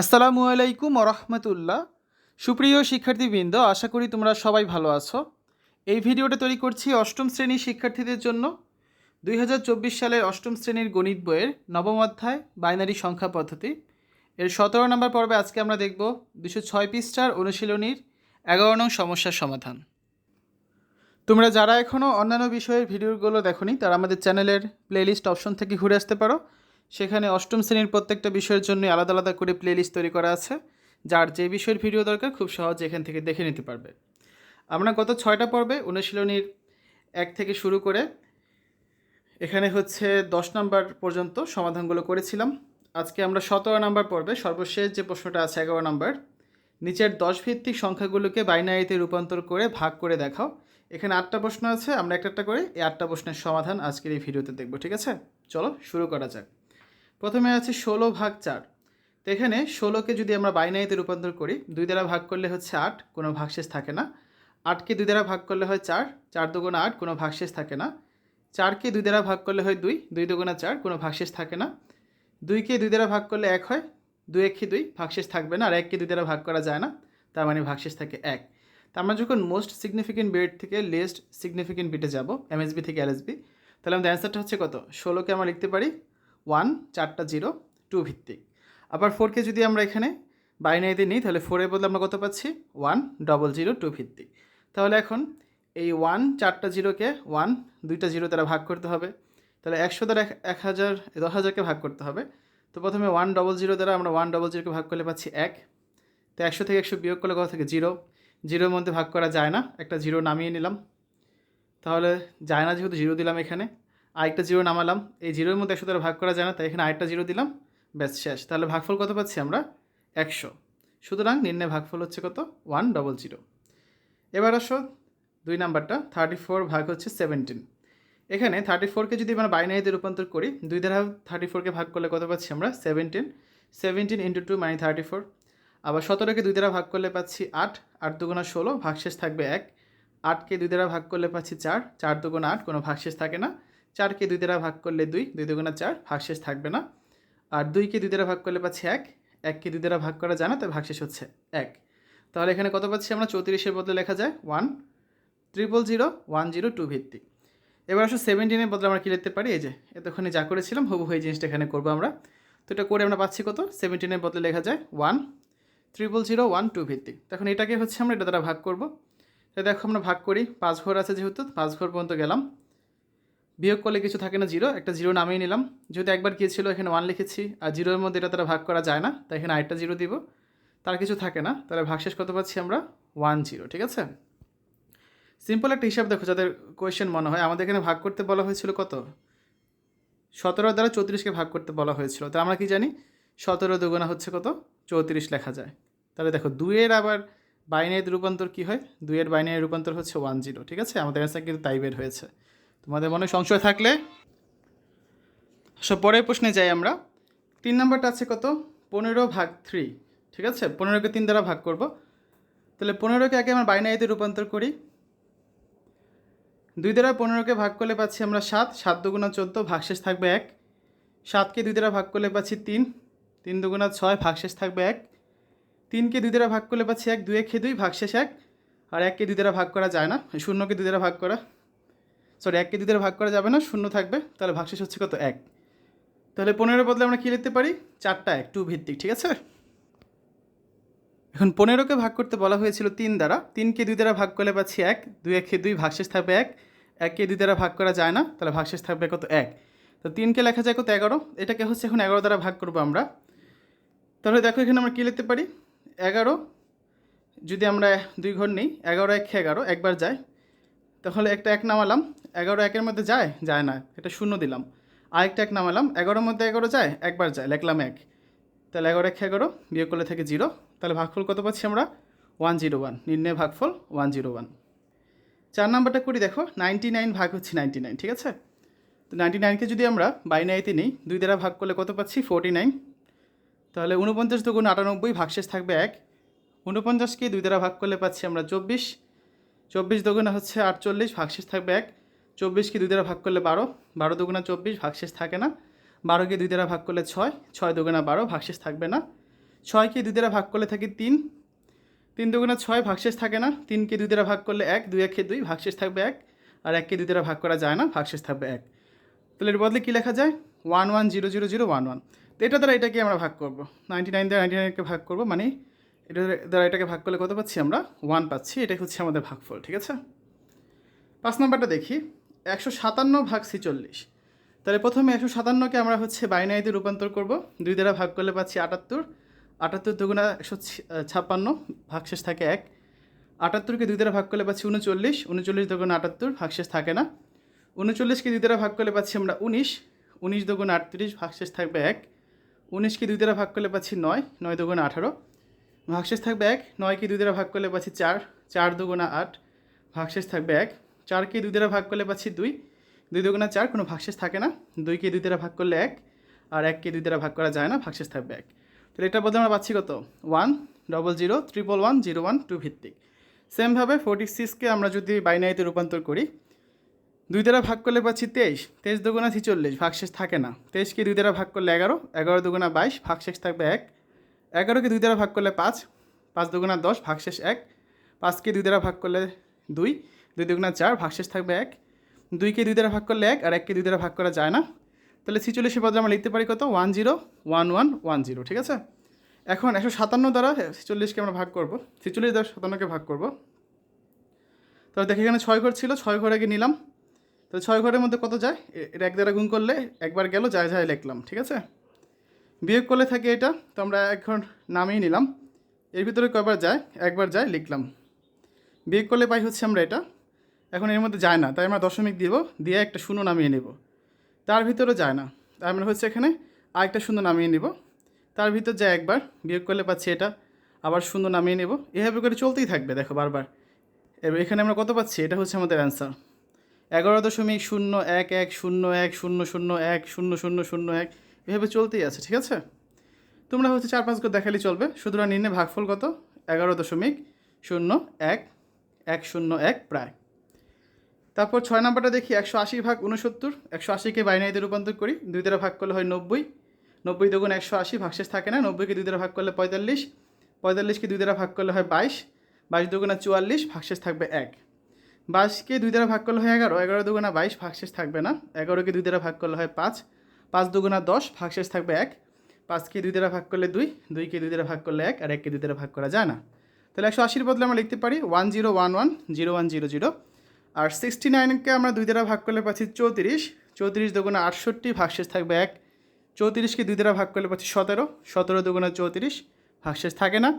আসসালামু আলাইকুম রহমতুল্লাহ। সুপ্রিয় শিক্ষার্থীবৃন্দ, আশা করি তোমরা সবাই ভালো আছো। এই ভিডিওটা তৈরি করছি অষ্টম শ্রেণির শিক্ষার্থীদের জন্য। দুই হাজার চব্বিশ সালের অষ্টম শ্রেণির গণিত বইয়ের নবম অধ্যায়, বাইনারি সংখ্যা পদ্ধতি। এর সতেরো নম্বর পর্বে আজকে আমরা দেখব দুশো ছয় পৃষ্ঠার অনুশীলনীর এগারো নং সমস্যার সমাধান। তোমরা যারা এখনও অন্যান্য বিষয়ের ভিডিওগুলো দেখোনি, তারা আমাদের চ্যানেলের প্লেলিস্ট অপশন থেকে ঘুরে আসতে পারো। সেখানে অষ্টম শ্রেণির প্রত্যেকটা বিষয়ের জন্য আলাদা আলাদা করে প্লেলিস্ট তৈরি করা আছে, যার যে বিষয়ের ভিডিও দরকার খুব সহজে এখান থেকে দেখে নিতে পারবে। আমরা গত ছয়টা পর্বে অনুশীলনীর এক থেকে শুরু করে এখানে হচ্ছে দশ নাম্বার পর্যন্ত সমাধানগুলো করেছিলাম। আজকে আমরা সতেরো নাম্বার পর্বে সর্বশেষ যে প্রশ্নটা আছে এগারো নাম্বার, নিচের দশ ভিত্তিক সংখ্যাগুলোকে বাইনারিতে রূপান্তর করে ভাগ করে দেখাও। এখানে আটটা প্রশ্ন আছে, আমরা একটা একটা করে এই আটটা প্রশ্নের সমাধান আজকের এই ভিডিওতে দেখব, ঠিক আছে? চলো শুরু করা যাক। প্রথমে আছে ষোলো ভাগ চার। তো এখানে ষোলোকে যদি আমরা বাইনারিতে রূপান্তর করি, দুই দ্বারা ভাগ করলে হচ্ছে আট, কোনো ভাগশেষ থাকে না। আটকে দুই দ্বারা ভাগ করলে হয় চার চার দুগুণ আট, কোনো ভাগশেষ থাকে না। চারকে দুই দ্বারা ভাগ করলে হয় দুই দুই দুগুণা চার, কোনো ভাগশেষ থাকে না। দুইকে দুই দ্বারা ভাগ করলে এক হয়, দুই একে দুই, ভাগশেষ থাকবে না, আর এককে দুই দ্বারা ভাগ করা যায় না, তার মানে ভাগশেষ থাকে এক। তা আমরা যখন মোস্ট সিগনিফিকেন্ট বিট থেকে লেস্ট সিগনিফিকেন্ট বিটে যাব এমএসবি থেকে এলএসবি তাহলে আমাদের অ্যান্সারটা হচ্ছে কত? ষোলোকে আমরা লিখতে পারি ওয়ান, চারটা জিরো, টু ভিত্তিক। আবার ফোরকে যদি আমরা এখানে বাইনারিতে নিই, তাহলে ফোরের বদলে আমরা কত পাচ্ছি? ওয়ান ডবল জিরো টু ভিত্তিক। তাহলে এখন এই ওয়ান, চারটা জিরোকে ওয়ান, দুইটা জিরো দ্বারা ভাগ করতে হবে। তাহলে একশো দ্বারা এক- এক হাজার, দশ হাজারকে ভাগ করতে হবে। তো প্রথমে ওয়ান ডবল জিরো দ্বারা আমরা ওয়ান ডবল জিরোকে ভাগ করলে পাচ্ছি এক। তো একশো থেকে একশো বিয়োগ করলে কত থেকে? জিরো। জিরোর মধ্যে ভাগ করা যায় না। একটা জিরো নামিয়ে নিলাম। তাহলে যায় না যেহেতু জিরো দিলাম এখানে। আরেকটা জিরো নামালাম। এই জিরোর মধ্যে একশো ভাগ করা যায় না, তাই এখানে আরেকটা জিরো দিলাম। ব্যাস, শেষ। তাহলে ভাগফল কত পাচ্ছি আমরা? একশো। সুতরাং নির্ণয় ভাগফল হচ্ছে কত? One double zero. এবার আসো দুই নাম্বারটা থার্টি ফোর ভাগ হচ্ছে সেভেন্টিন এখানে থার্টি ফোরকে যদি আমরা বাইনারিতে রূপান্তর করি, দুই দ্বারা থার্টি ফোরকে ভাগ করলে কত পাচ্ছি আমরা? সেভেন্টিন সেভেন্টিন ইন্টু টু মানে থার্টি ফোর আবার সতেরোকে দুই দ্বারা ভাগ করলে পাচ্ছি আট আট দুগুণা ষোলো, ভাগশেষ থাকবে এক। আটকে দুই দ্বারা ভাগ করলে পাচ্ছি চার চার দুগুণা আট, কোনো ভাগশেষ থাকে না। চারকে দুই দ্বারা ভাগ করলে দুই দুই দুগুণা চার, ভাগশেষ থাকবে না। আর দুইকে দুই দ্বারা ভাগ করলে পাচ্ছি এক, এককে দুই দ্বারা ভাগ করা যায় না, তাই ভাগশেষ হচ্ছে এক। তাহলে এখানে কত পাচ্ছি আমরা? চৌত্রিশের বদলে লেখা যায় one triple zero, one zero two ভিত্তিক এবার আসলে সেভেন্টিনের বদলে আমরা কী লিখতে পারি? এই যে, এতক্ষণে যা করেছিলাম হবু এই জিনিসটা এখানে করব আমরা। তো এটা করে আমরা পাচ্ছি কত? সেভেন্টিনের বদলে লেখা যায় one triple zero, one two ভিত্তিক তখন এটাকে হচ্ছে আমরা এটা দ্বারা ভাগ করব। তো দেখো আমরা ভাগ করি, পাঁচ ঘর আছে যেহেতু, পাঁচ ঘর পর্যন্ত গেলাম। বিয়োগ করলে কিছু থাকে না, জিরো। একটা জিরো নামিয়ে নিলাম। যেহেতু একবার গিয়েছিল, এখানে ওয়ান লিখেছি। আর জিরোর মধ্যে এটা তারা ভাগ করা যায় না। তাই এখানে আরেকটা জিরো দিব। তার কিছু থাকে না। তাহলে ভাগশেষ কত পাচ্ছি আমরা? ওয়ান জিরো ঠিক আছে? সিম্পল একটা হিসাব দেখো, যাদের কোয়েশ্চেন মনে হয়। আমাদের এখানে ভাগ করতে বলা হয়েছিল কত? সতেরো দ্বারা চৌত্রিশকে ভাগ করতে বলা হয়েছিল। তো আমরা কি জানি? সতেরো দুগুণা হচ্ছে কত? চৌত্রিশ লেখা যায়। তাহলে দেখো, দুইয়ের আবার বাইনারি রূপান্তর কী হয়? দুইয়ের বাইনারি রূপান্তর হচ্ছে ওয়ান জিরো ঠিক আছে? আমাদের কাছে কিন্তু তাই বের হয়েছে। তোমাদের মনে সংশয় থাকলে? সব পরের প্রশ্নে যাই আমরা। তিন নম্বরটা আছে কত? পনেরো ভাগ থ্রি ঠিক আছে? পনেরোকে তিন দ্বারা ভাগ করব। তাহলে পনেরোকে আগে আমরা বাইনারিতে রূপান্তর করি। দুই দ্বারা পনেরোকে ভাগ করলে পাচ্ছি আমরা সাত সাত দুগুণা চোদ্দ, ভাগশেষ থাকবে এক। সাতকে দুই দ্বারা ভাগ করলে পাচ্ছি তিন তিন দুগুণা ছয়, ভাগশেষ থাকবে এক। তিনকে দুই দ্বারা ভাগ করলে পাচ্ছি এক, দুই একে দুই, ভাগশেষ এক। আর এককে দুই দ্বারা ভাগ করা যায় না, শূন্যকে দুই দ্বারা ভাগ করা। সরি এককে দুই দ্বারা ভাগ করা যাবে না, শূন্য থাকবে। তাহলে ভাগশেষ হচ্ছে কত? এক। তাহলে পনেরো বদলে আমরা কী লিখতে পারি? চারটা এক টু ভিত্তিক, ঠিক আছে? এখন পনেরোকে ভাগ করতে বলা হয়েছিল তিন দ্বারা। তিনকে দুই দ্বারা ভাগ করলে পাচ্ছি এক, দুই একে দুই ভাগশেষ থাকবে এক। এককে দুই দ্বারা ভাগ করা যায় না, তাহলে ভাগশেষ থাকবে কত? এক। তো তিনকে লেখা যায় কত? এগারো। এটাকে হচ্ছে এখন এগারো দ্বারা ভাগ করব আমরা। তাহলে দেখো এখানে আমরা কী লিখতে পারি? এগারো, যদি আমরা দুই ঘর নিই, এগারো এক এগারো, একবার যায়। তাহলে একটা এক নামালাম, এগারো একের মধ্যে যায়? যায় না, এটা শূন্য দিলাম। আরেকটা এক নামালাম, এগারোর মধ্যে এগারো যায়? একবার যায়, লিখলাম এক। তাহলে এগারো এক এগারো, বিয়োগ করলে থেকে জিরো। তাহলে ভাগফল কত পাচ্ছি আমরা? ওয়ান জিরো ওয়ান, নির্ণয় ভাগফল ওয়ান জিরো ওয়ান। চার নাম্বারটা করি দেখো, নাইনটি নাইন ভাগ হচ্ছে নাইনটি নাইন, ঠিক আছে? তো নাইনটি নাইনকে যদি আমরা বাইনারিতে নিই, দুই দ্বারা ভাগ করলে কত পাচ্ছি? Forty nine. তাহলে উনপঞ্চাশ দুগুণ আটানব্বই ভাগশেষ থাকবে এক। উনপঞ্চাশকে দুই দ্বারা ভাগ করলে পাচ্ছি আমরা চব্বিশ। চব্বিশ দুগুণা হচ্ছে আটচল্লিশ, ভাগশেষ থাকবে এক। চব্বিশকে দুই দ্বারা ভাগ করলে বারো? বারো দুগুণা চব্বিশ, ভাগশেষ থাকে না। বারোকে দুই দ্বারা ভাগ করলে ছয়? ছয় দুগুণা বারো, ভাগশেষ থাকবে না। ছয়কে দুই দ্বারা ভাগ করলে থাকে তিন? তিন দুগুণা ছয়, ভাগশেষ থাকে না। তিনকে দুই দ্বারা ভাগ করলে এক? দুই একে দুই, ভাগশেষ থাকবে এক। আর এককে দুই দ্বারা ভাগ করা যায় না, ভাগশেষ থাকবে এক। তাহলে এর বদলে কী লেখা যায়? One one zero zero zero one one. তো এটা দ্বারা এটাকে আমরা ভাগ করব। নাইনটি নাইন দ্বারা নাইনটি নাইনকে ভাগ করব মানে এটা দ্বারা এটাকে ভাগ করলে কত পাচ্ছি আমরা? ওয়ান পাচ্ছি। এটাই হচ্ছে আমাদের ভাগফল, ঠিক আছে? পাঁচ নম্বরটা দেখি। একশো সাতান্ন ভাগ ছিচল্লিশ। তাহলে প্রথমে একশো সাতান্নকে আমরা হচ্ছে বাইনারিতে রূপান্তর করব। দুই দ্বারা ভাগ করলে পাচ্ছি আটাত্তর। আটাত্তর দুগুণা একশো ছাপ্পান্ন ভাগশেষ থাকে এক। আটাত্তরকে দুই দ্বারা ভাগ করলে পাচ্ছি উনচল্লিশ। উনচল্লিশ দুগুণ আটাত্তর, ভাগশেষ থাকে না। উনচল্লিশকে দুই দ্বারা ভাগ করলে পাচ্ছি আমরা উনিশ। উনিশ দুগুণ আটত্রিশ, ভাগশেষ থাকবে এক। উনিশকে দুই দ্বারা ভাগ করলে পাচ্ছি নয়। নয় দুগুণ আঠারো। ভাগশেষ থাকবে এক নয়কে দুই দ্বারা ভাগ করলে পাচ্ছি চার চার দুগুণা আট, ভাগশেষ থাকবে এক চারকে দুই দ্বারা ভাগ করলে পাচ্ছি দুই দুই দুগুণা চার কোনো ভাগশেষ থাকে না দুইকে দুই দ্বারা ভাগ করলে এক, আর এককে দুই দ্বারা ভাগ করা যায় না, ভাগশেষ থাকবে এক। তাহলে এটা বলতে আমরা পাচ্ছি কত? One double zero triple one zero one two ভিত্তিক। সেমভাবে ফোর্টি সিক্সকে আমরা যদি বাইনারিতে রূপান্তর করি, দুই দ্বারা ভাগ করলে পাচ্ছি তেইশ তেইশ দুগুণা ছিচল্লিশ, ভাগশেষ থাকে না। তেইশকে দুই দ্বারা ভাগ করলে এগারো এগারো দুগুণা বাইশ, ভাগশেষ থাকবে এক এগারোকে দুই দ্বারা ভাগ করলে পাঁচ পাঁচ দুগুণা দশ ভাগশেষ এক, পাঁচকে দুই দ্বারা ভাগ করলে দুই দুই দুগুণা চার ভাগশেষ থাকবে এক, দুইকে দুই দ্বারা ভাগ করলে এক আর এককে দুই দ্বারা ভাগ করা যায় না। তাহলে ছিচল্লিশের বদলে আমরা লিখতে পারি কত? One zero, one one one zero, ঠিক আছে? এখন একশো সাতান্ন দ্বারা ছিচল্লিশকে আমরা ভাগ করব, ছিচল্লিশ দ্বারা সাতান্নকে ভাগ করব। তাহলে দেখি এখানে ছয় ঘর ছিল, ছয় ঘর আগে নিলাম। তো ছয় ঘরের মধ্যে কত যায়? এটা এক দ্বারা গুণ করলে একবার গেল, যায় যায় লিখলাম, ঠিক আছে? বিয়োগ করলে থাকে এটা, তো আমরা ঘর নামিয়ে নিলাম। এর ভিতরে কয়বার যায়? একবার যায় লিখলাম। বিয়োগ করলে পাই হচ্ছে আমরা এটা। এখন এর মধ্যে যায় না, তাই আমরা দশমিক দিব, দিয়ে একটা শূন্য নামিয়ে নেব। তার ভিতরে যায় না তাই আমরা হচ্ছে এখানে আরেকটা শূন্য নামিয়ে নেব। তার ভিতর যায় একবার, বিয়োগ করলে পাচ্ছি এটা, আবার শূন্য নামিয়ে নেব। এভাবে করে চলতেই থাকবে, দেখো বারবার। এবার এখানে আমরা কত পাচ্ছি? এটা হচ্ছে আমাদের অ্যান্সার এগারো দশমিক শূন্য এক এক শূন্য এক শূন্য শূন্য এক শূন্য শূন্য শূন্য এক এভাবে চলতেই আছে, ঠিক আছে? তোমরা হচ্ছে চার পাঁচ গো দেখালেই চলবে। সুতরাং নির্ণয় ভাগফল কত? এগারো দশমিক শূন্য এক এক শূন্য এক প্রায়। তারপর ছয় নাম্বারটা দেখি, একশো আশি ভাগ উনসত্তর একশো আশিকে বাইনারিতে রূপান্তর করি। দুই দ্বারা ভাগ করলে হয় নব্বই। নব্বই দুগুণ একশো আশি ভাগশেষ থাকে না। নব্বইকে দুই দ্বারা ভাগ করলে পঁয়তাল্লিশ। পঁয়তাল্লিশকে দুই দ্বারা ভাগ করলে হয় বাইশ। বাইশ দুগুণা চুয়াল্লিশ, ভাগশেষ থাকবে এক। বাইশকে দুই দ্বারা ভাগ করলে হয় এগারো। এগারো দুগুণা বাইশ, ভাগশেষ থাকবে না। এগারোকে দুই দ্বারা ভাগ করলে হয় পাঁচ। পাঁচ দুগুণা দশ, ভাগশেষ থাকবে এক। পাঁচকে দুই দ্বারা ভাগ করলে দুই দুইকে দুই দ্বারা ভাগ করলে এক, আর এককে দুই দ্বারা ভাগ করা যায় না। তাহলে একশো আশির বদলে আমরা লিখতে পারি one zero one one, zero one zero zero. আর সিক্সটি নাইনকে আমরা দুই দ্বারা ভাগ করলে পাচ্ছি চৌত্রিশ। চৌত্রিশ দুগুণা আটষট্টি, ভাগশেষ থাকবে এক। চৌত্রিশকে দুই দ্বারা ভাগ করলে পাচ্ছি সতেরো। সতেরো দুগুণা চৌত্রিশ, ভাগশেষ থাকে না।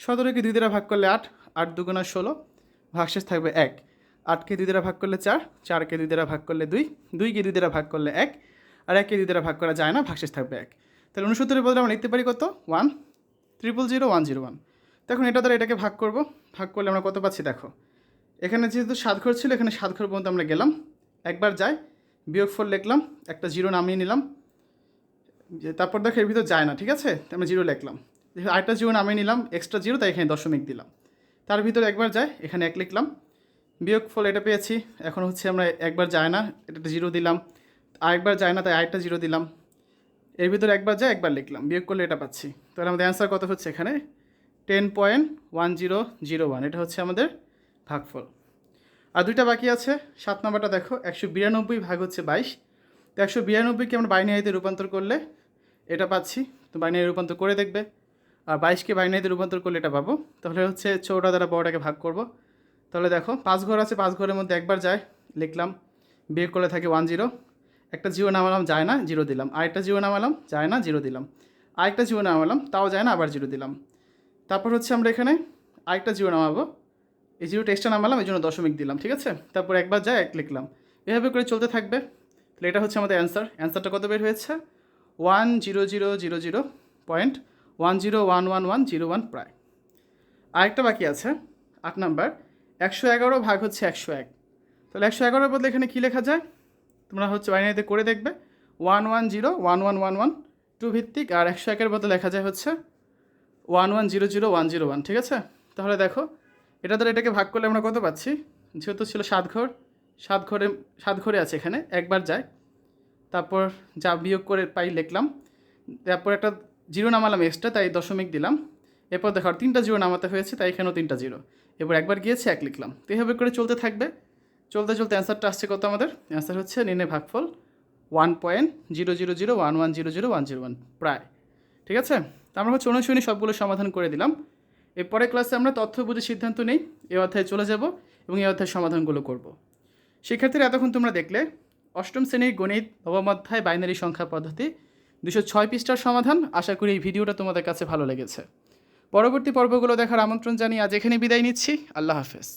সতেরোকে দুই দ্বারা ভাগ করলে আট আট দুগুণা ষোলো, ভাগশেষ থাকবে এক। আটকে দুই দ্বারা ভাগ করলে চার চারকে দুই দ্বারা ভাগ করলে দুই দুইকে দুই দ্বারা ভাগ করলে এক। আর এককে দুই দ্বারা ভাগ করা যায় না, ভাগশেষ থাকবে এক। তাহলে উনসত্তরের বদলে আমরা লিখতে পারি কত? One. Triple zero, one zero one. দেখুন এটা দ্বারা এটাকে ভাগ করব। ভাগ করলে আমরা কত পাচ্ছি দেখো? এখানে যেহেতু সাত ঘর ছিল, এখানে সাত ঘর পর্যন্ত আমরা গেলাম। একবার যাই বিয়োগ ফোর লিখলাম, একটা জিরো নামিয়ে নিলাম। তারপর দেখো এর ভিতর যায় না, ঠিক আছে? আমরা জিরো লিখলাম। আরেকটা জিরো নামিয়ে নিলাম এক্সট্রা জিরো, তাই এখানে দশমিক দিলাম। তার ভিতর একবার যায় এখানে এক লিখলাম। বিয়োগফল এটা পেয়েছি, এখন হচ্ছে আমরা একবার যায় না এটা জিরো দিলাম। আরেকবার যায় না, তাই আরেকটা জিরো দিলাম। এর ভিতরে একবার যায়, একবার লিখলাম। বিয়োগ করলে এটা পাচ্ছি। তাহলে আমাদের অ্যান্সার কত হচ্ছে এখানে? Ten point one zero zero one এটা হচ্ছে আমাদের ভাগফল। আর দুইটা বাকি আছে, সাত নম্বরটা দেখো, একশো বিরানব্বই ভাগ হচ্ছে বাইশ। তো একশো বিরানব্বইকে আমরা বাইনারিতে রূপান্তর করলে এটা পাচ্ছি। তো বাইনারি রূপান্তর করে দেখবে। আর বাইশকে বাইনারিতে রূপান্তর করলে এটা পাবো। তাহলে হচ্ছে ছোটা দ্বারা বড়টাকে ভাগ করব। তাহলে দেখো, পাঁচ ঘর আছে, পাঁচ ঘরের মধ্যে একবার যায়, লিখলাম। বিয়োগ করলে থাকে ওয়ান জিরো একটা জিরো নামালাম, যায় না, জিরো দিলাম। আরেকটা জিরো নামালাম, যায় না, জিরো দিলাম। আরেকটা জিরো নামালাম, তাও যায় না, আবার জিরো দিলাম। তারপর হচ্ছে আমরা এখানে আরেকটা জিরো নামাবো। এই জিরো টেক্সটটা নামালাম, এই জন্য দশমিক দিলাম, ঠিক আছে? তারপর একবার যায়, এক লিখলাম। এভাবে করে চলতে থাকবে। তাহলে এটা হচ্ছে আমাদের অ্যান্সার অ্যান্সারটা কত বের হয়েছে? One zero zero zero zero point one zero one one one zero one প্রায়। আরেকটা বাকি আছে, আট নাম্বার। একশো এগারো ভাগ হচ্ছে একশো এক। তাহলে একশো এগারোর বদলে এখানে কী লেখা যায়? তোমরা হচ্ছে বাইনারিতে করে দেখবে। One one zero one one one one two ভিত্তিক, আর একশো একের বদলে লেখা যায় হচ্ছে one one zero zero one zero one ঠিক আছে? তাহলে দেখো, এটা দ্বারা এটাকে ভাগ করলে আমরা কত পাচ্ছি? যেহেতু ছিল সাত ঘর, সাত ঘরে সাত ঘরে আছে এখানে, একবার যায়। তারপর যা বিয়োগ করে পাই লিখলাম। তারপর একটা জিরো নামালাম এক্সট্রা তাই দশমিক দিলাম। এরপর দেখো তিনটা জিরো নামাতে হয়েছে, তাই এখানেও তিনটা জিরো। এবার একবার গিয়েছে, এক লিখলাম। তো এভাবে করে চলতে থাকবে। চলতে চলতে অ্যান্সারটা আসছে কত আমাদের? অ্যান্সার হচ্ছে নির্ণয় ভাগফল one point zero zero zero one one zero zero one zero one প্রায়। ঠিক আছে? তো আমরা হচ্ছে অনুশীলনী সবগুলো সমাধান করে দিলাম। এরপরে ক্লাসে আমরা তথ্য বুঝে সিদ্ধান্ত নেই, এ অধ্যায়ে চলে যাব এবং এই অধ্যায়ের সমাধানগুলো করব। শিক্ষার্থীরা এতক্ষণ তোমরা দেখলে, অষ্টম শ্রেণির গণিত নবম অধ্যায় বাইনারি সংখ্যা পদ্ধতি দুশো ছয় পৃষ্ঠার সমাধান। আশা করি এই ভিডিওটা তোমাদের কাছে ভালো লেগেছে। পরবর্তী পর্বগুলো দেখার আমন্ত্রণ জানিয়ে আজ এখানে বিদায় নিচ্ছি। আল্লাহ হাফেজ।